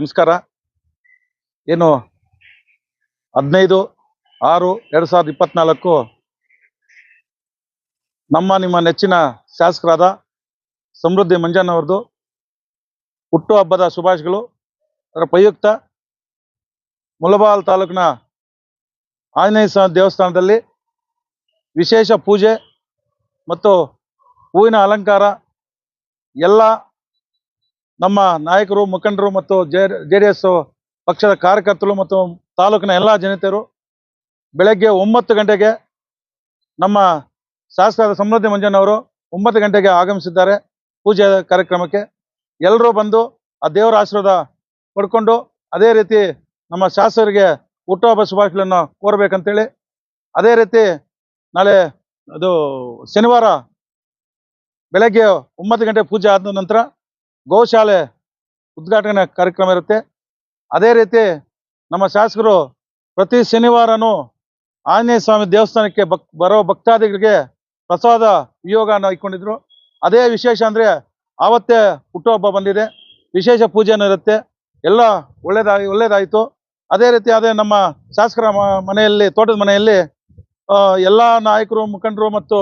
ನಮಸ್ಕಾರ. ಏನು ಹದಿನೈದು ಆರು ಎರಡು ಸಾವಿರದ ಇಪ್ಪತ್ನಾಲ್ಕು ನಮ್ಮ ನಿಮ್ಮ ನೆಚ್ಚಿನ ಶಾಸಕರಾದ ಸಮೃದ್ಧಿ ಮಂಜಣ್ಣವ್ರದ್ದು ಹುಟ್ಟುಹಬ್ಬದ ಶುಭಾಶಯಗಳು. ಅದರ ಪ್ರಯುಕ್ತ ಮುಲಬಾಲ್ ತಾಲೂಕಿನ ಆಂಜನೇಯ ಸ್ವಾಮಿ ದೇವಸ್ಥಾನದಲ್ಲಿ ವಿಶೇಷ ಪೂಜೆ ಮತ್ತು ಹೂವಿನ ಅಲಂಕಾರ ಎಲ್ಲ ನಮ್ಮ ನಾಯಕರು, ಮುಖಂಡರು ಮತ್ತು ಜೆ ಪಕ್ಷದ ಕಾರ್ಯಕರ್ತರು ಮತ್ತು ತಾಲೂಕಿನ ಎಲ್ಲ ಜನತೆಯರು ಬೆಳಗ್ಗೆ ಒಂಬತ್ತು ಗಂಟೆಗೆ ನಮ್ಮ ಶಾಸಕರಾದ ಸಮೃದ್ಧಿ ಮಂಜನವರು ಒಂಬತ್ತು ಗಂಟೆಗೆ ಆಗಮಿಸಿದ್ದಾರೆ ಪೂಜೆ ಕಾರ್ಯಕ್ರಮಕ್ಕೆ. ಎಲ್ಲರೂ ಬಂದು ಆ ದೇವರ ಆಶೀರ್ವಾದ ಪಡ್ಕೊಂಡು ಅದೇ ರೀತಿ ನಮ್ಮ ಶಾಸಕರಿಗೆ ಹುಟ್ಟುಹಬ್ಬ ಶುಭಾಶಯಗಳನ್ನು ಕೋರಬೇಕಂತೇಳಿ, ಅದೇ ರೀತಿ ನಾಳೆ ಅದು ಶನಿವಾರ ಬೆಳಗ್ಗೆ ಒಂಬತ್ತು ಗಂಟೆ ಪೂಜೆ ಆದ ನಂತರ ಗೋಶಾಲೆ ಉದ್ಘಾಟನೆ ಕಾರ್ಯಕ್ರಮ ಇರುತ್ತೆ. ಅದೇ ರೀತಿ ನಮ್ಮ ಶಾಸಕರು ಪ್ರತಿ ಶನಿವಾರನೂ ಆಂಜನೇಯ ಸ್ವಾಮಿ ದೇವಸ್ಥಾನಕ್ಕೆ ಭಕ್, ಬರೋ ಭಕ್ತಾದಿಗಳಿಗೆ ಪ್ರಸಾದ ವಿಯೋಗನ ಇಟ್ಕೊಂಡಿದ್ರು. ಅದೇ ವಿಶೇಷ ಅಂದರೆ ಆವತ್ತೇ ಹುಟ್ಟುಹಬ್ಬ ಬಂದಿದೆ. ವಿಶೇಷ ಪೂಜೆನೂ ಇರುತ್ತೆ. ಎಲ್ಲ ಒಳ್ಳೇದಾಗಿ ಒಳ್ಳೇದಾಯಿತು. ಅದೇ ರೀತಿ ಅದೇ ನಮ್ಮ ಶಾಸಕರ ಮನೆಯಲ್ಲಿ, ತೋಟದ ಮನೆಯಲ್ಲಿ ಎಲ್ಲ ನಾಯಕರು, ಮುಖಂಡರು ಮತ್ತು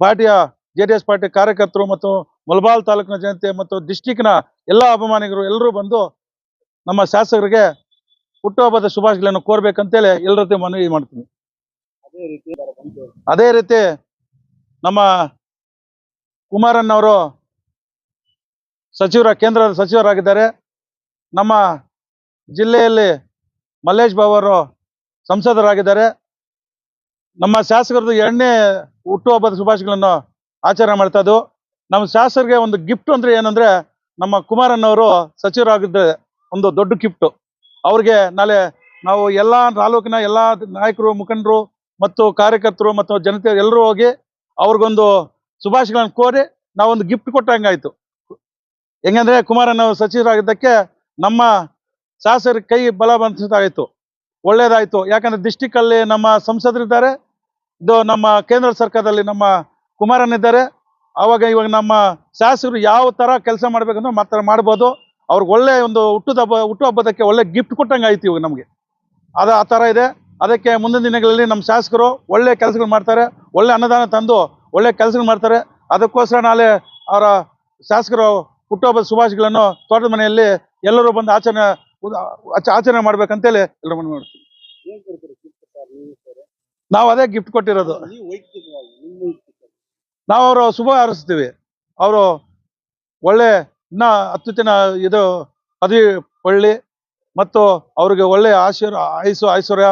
ಪಾರ್ಟಿಯ ಜೆ ಡಿ ಎಸ್ ಪಾರ್ಟಿ ಕಾರ್ಯಕರ್ತರು ಮತ್ತು ಮುಲ್ಬಾಲ್ ತಾಲೂಕಿನ ಜನತೆ ಮತ್ತು ಡಿಸ್ಟಿಕ್ನ ಎಲ್ಲ ಅಭಿಮಾನಿಗಳು ಎಲ್ಲರೂ ಬಂದು ನಮ್ಮ ಶಾಸಕರಿಗೆ ಹುಟ್ಟುಹಬ್ಬದ ಶುಭಾಶಯಗಳನ್ನು ಕೋರ್ಬೇಕಂತೇಳಿ ಎಲ್ಲರ ಜೊತೆ ಮನವಿ ಮಾಡ್ತೀನಿ. ಅದೇ ರೀತಿ ಬಂದು ಅದೇ ರೀತಿ ನಮ್ಮ ಕುಮಾರಣ್ಣವರು ಸಚಿವರ ಕೇಂದ್ರದ ಸಚಿವರಾಗಿದ್ದಾರೆ. ನಮ್ಮ ಜಿಲ್ಲೆಯಲ್ಲಿ ಮಲ್ಲೇಶ್ ಬಾಬು ಅವರು ಸಂಸದರಾಗಿದ್ದಾರೆ. ನಮ್ಮ ಶಾಸಕರದ್ದು ಎರಡನೇ ಹುಟ್ಟುಹಬ್ಬದ ಶುಭಾಶಯಗಳನ್ನು ಆಚರಣೆ ಮಾಡ್ತಾ ಇದ್ದು ನಮ್ಮ ಶಾಸಕರಿಗೆ ಒಂದು ಗಿಫ್ಟ್ ಅಂದ್ರೆ ಏನಂದ್ರೆ, ನಮ್ಮ ಕುಮಾರಣ್ಣವರು ಸಚಿವರಾಗಿದ್ದ ಒಂದು ದೊಡ್ಡ ಗಿಫ್ಟ್ ಅವ್ರಿಗೆ ನಾಳೆ ನಾವು ಎಲ್ಲ ತಾಲೂಕಿನ ಎಲ್ಲ ನಾಯಕರು, ಮುಖಂಡರು ಮತ್ತು ಕಾರ್ಯಕರ್ತರು ಮತ್ತು ಜನತೆ ಎಲ್ಲರೂ ಹೋಗಿ ಅವ್ರಿಗೊಂದು ಶುಭಾಶಯಗಳನ್ನು ಕೋರಿ ನಾವೊಂದು ಗಿಫ್ಟ್ ಕೊಟ್ಟಂಗಾಯ್ತು. ಹೆಂಗಂದ್ರೆ ಕುಮಾರಣ್ಣ ಅವರು ಸಚಿವರಾಗಿದ್ದಕ್ಕೆ ನಮ್ಮ ಶಾಸಕರ ಕೈ ಬಲ ಬಂದಾಯ್ತು ಒಳ್ಳೇದಾಯ್ತು. ಯಾಕಂದ್ರೆ ಡಿಸ್ಟಿಕ್ ಅಲ್ಲಿ ನಮ್ಮ ಸಂಸದರಿದ್ದಾರೆ. ಇದು ನಮ್ಮ ಕೇಂದ್ರ ಸರ್ಕಾರದಲ್ಲಿ ನಮ್ಮ ಕುಮಾರಣ್ಣ ಇದ್ದಾರೆ ಅವಾಗ ಇವಾಗ ನಮ್ಮ ಶಾಸಕರು ಯಾವ ತರ ಕೆಲಸ ಮಾಡ್ಬೇಕಂದ್ರೆ ಮಾತ್ರ ಮಾಡ್ಬೋದು. ಅವ್ರಿಗೆ ಒಳ್ಳೆ ಒಂದು ಹುಟ್ಟುದ ಹಬ್ಬ ಹುಟ್ಟುಹಬ್ಬದಕ್ಕೆ ಒಳ್ಳೆ ಗಿಫ್ಟ್ ಕೊಟ್ಟಂಗೆ ಆಯ್ತು ಇವಾಗ ನಮಗೆ. ಅದು ಆ ಥರ ಇದೆ. ಅದಕ್ಕೆ ಮುಂದಿನ ದಿನಗಳಲ್ಲಿ ನಮ್ಮ ಶಾಸಕರು ಒಳ್ಳೆ ಕೆಲಸಗಳು ಮಾಡ್ತಾರೆ. ಒಳ್ಳೆ ಅನ್ನದಾನ ತಂದು ಒಳ್ಳೆ ಕೆಲಸಗಳು ಮಾಡ್ತಾರೆ. ಅದಕ್ಕೋಸ್ಕರ ನಾಳೆ ಅವರ ಶಾಸಕರು ಹುಟ್ಟುಹಬ್ಬದ ಶುಭಾಶಯಗಳನ್ನು ತೋಟದ ಮನೆಯಲ್ಲಿ ಎಲ್ಲರೂ ಬಂದು ಆಚರಣೆ ಆಚರಣೆ ಆಚ- ಆಚರಣೆ ಮಾಡ್ಬೇಕಂತೇಳಿ ಎಲ್ಲರೂ ಮನವಿ ಮಾಡ್ತೀವಿ ನಾವು ಅದೇ ಗಿಫ್ಟ್ ಕೊಟ್ಟಿರೋದು ನೀವು ವೈಯಕ್ತಿಕವಾಗಿ ನಿಮ್ಮ ವೈಯಕ್ತಿಕ ನಾವು ಅವರು ಶುಭ ಹಾರಿಸ್ತೀವಿ. ಅವರು ಒಳ್ಳೆ ಇನ್ನ ಅತ್ಯುತ್ತಿನ ಇದು ಅದಿ ಪಳ್ಳಿ ಮತ್ತು ಅವ್ರಿಗೆ ಒಳ್ಳೆ ಆಶೀರ್ ಆಯುಸು ಐಶ್ವರ್ಯ,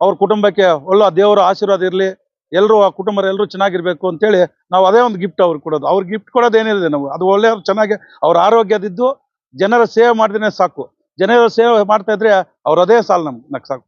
ಅವ್ರ ಕುಟುಂಬಕ್ಕೆ ಒಳ್ಳೆ ದೇವರ ಆಶೀರ್ವಾದ ಇರಲಿ. ಎಲ್ಲರೂ ಆ ಕುಟುಂಬ ಎಲ್ಲರೂ ಚೆನ್ನಾಗಿರ್ಬೇಕು ಅಂತೇಳಿ ನಾವು ಅದೇ ಒಂದು ಗಿಫ್ಟ್ ಅವ್ರಿಗೆ ಕೊಡೋದು. ಅವ್ರಿಗೆ ಗಿಫ್ಟ್ ಕೊಡೋದು ಏನಿದೆ ನಾವು. ಅದು ಒಳ್ಳೆ ಚೆನ್ನಾಗಿ, ಅವ್ರ ಆರೋಗ್ಯದಿದ್ದು ಜನರ ಸೇವೆ ಮಾಡಿದ್ರೆ ಸಾಕು. ಜನರ ಸೇವೆ ಮಾಡ್ತಾ ಇದ್ರೆ ಅವ್ರ ಅದೇ ಸಾಲು ನಮ್ಗೆ ಸಾಕು.